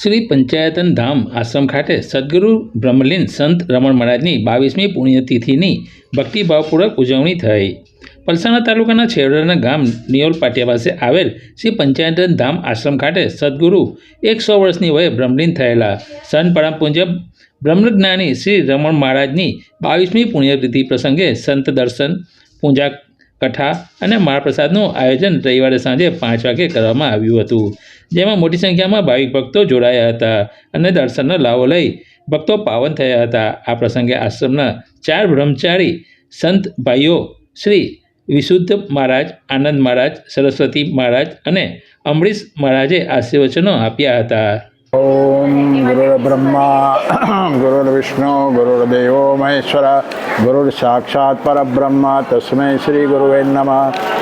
શ્રી પંચાયતન ધામ આશ્રમ ખાતે સદગુરુ બ્રહ્મલીન સંત રમણ મહારાજની બાવીસમી પુણ્યતિથિની ભક્તિભાવપૂર્વક ઉજવણી થઈ. પલસાણા તાલુકાના છેવડાના ગામ નિયોલ પાટિયા પાસે આવેલ શ્રી પંચાયતન ધામ આશ્રમ ખાતે સદગુરુ એકસો વર્ષની વયે બ્રહ્મલીન થયેલા. સંત પરમ પૂજ્ય બ્રહ્મજ્ઞાની શ્રી રમણ મહારાજની બાવીસમી પુણ્યતિથિ પ્રસંગે સંત દર્શન, પૂજા કથા અને મહાપ્રસાદનું આયોજન રવિવારે સાંજે પાંચ વાગે કરવામાં આવ્યું હતું. જેમાં મોટી સંખ્યામાં ભાવિક ભક્તો જોડાયા હતા અને દર્શનનો લાવો લઈ ભક્તો પાવન થયા હતા. આ પ્રસંગે આશ્રમના ચાર બ્રહ્મચારી સંત ભાઈઓ શ્રી વિશુદ્ધ મહારાજ, આનંદ મહારાજ, સરસ્વતી મહારાજ અને અમરીશ મહારાજે આશીર્વચનો આપ્યા હતા. ઓમ ગુરુર્બ્રહ્મા ગુરુર્વિષ્ણુ ગુરુર્દેવો મહેશ્વર ગુરુર સાક્ષાત પરબ્રહ્મ તસ્મૈ શ્રી ગુરુવે નમઃ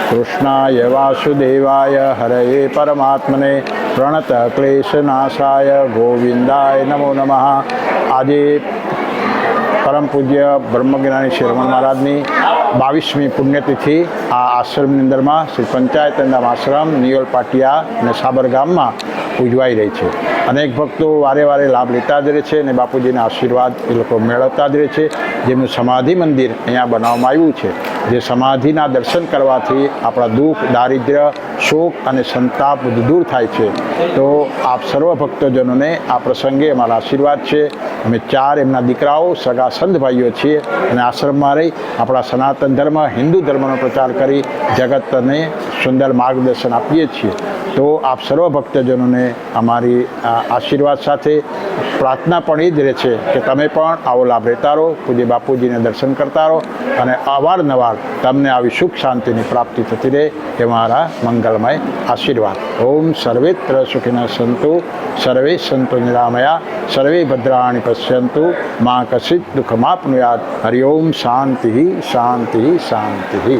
કૃષ્ણાય વાસુદેવાય હરયે પરમાત્મને પ્રણત ક્લેશનાશાય ગોવિંદાય નમો નમઃ આજે પરમ પૂજ્ય બ્રહ્મજ્ઞાની શ્રી રમણ મહારાજની બાવીસમી પુણ્યતિથિ આ આશ્રમની અંદરમાં શ્રી પંચાયતનામ આશ્રમ નિયોલ પાટિયા અને સાબરગામમાં ઉજવાઈ રહી છે. અનેક ભક્તો વારે વારે લાભ લેતા જ રહે છે અને બાપુજીના આશીર્વાદ એ લોકો મેળવતા જ રહે છે. જેમનું સમાધિ મંદિર અહીંયા બનાવવામાં આવ્યું છે. જે સમાધિના દર્શન કરવાથી આપણા દુઃખ, દારિદ્ર્ય, શોક અને સંતાપ દૂર થાય છે. તો આપ સર્વ ભક્તજનોને આ પ્રસંગે અમારા આશીર્વાદ છે. અમે ચાર એમના દીકરાઓ, સગા સંત ભાઈઓ છીએ અને આશ્રમમાં રહી આપણા સનાતન ધર્મ, હિન્દુ ધર્મનો પ્રચાર કરી જગતને સુંદર માર્ગદર્શન આપીએ છીએ. તો આપ સર્વ ભક્તજનોને અમારી આશીર્વાદ સાથે પ્રાર્થના પણ એ જ રહે છે કે તમે પણ આવો લાભ લેતા રહો, પૂજ્ય બાપુજીને દર્શન કરતા રહો અને અવારનવાર તમને આવી સુખ શાંતિની પ્રાપ્તિ થતી રહે એ મારા મંગલમય આશીર્વાદ. ઓમ સર્વેત્ર સુખીના સંતુ, સર્વે સંતો નિરામયા, સર્વે ભદ્રાણી પશ્યંતુ, મા કશિત દુઃખમાપનુયાત. હરિ ઓમ શાંતિ શાંતિ શાંતિ.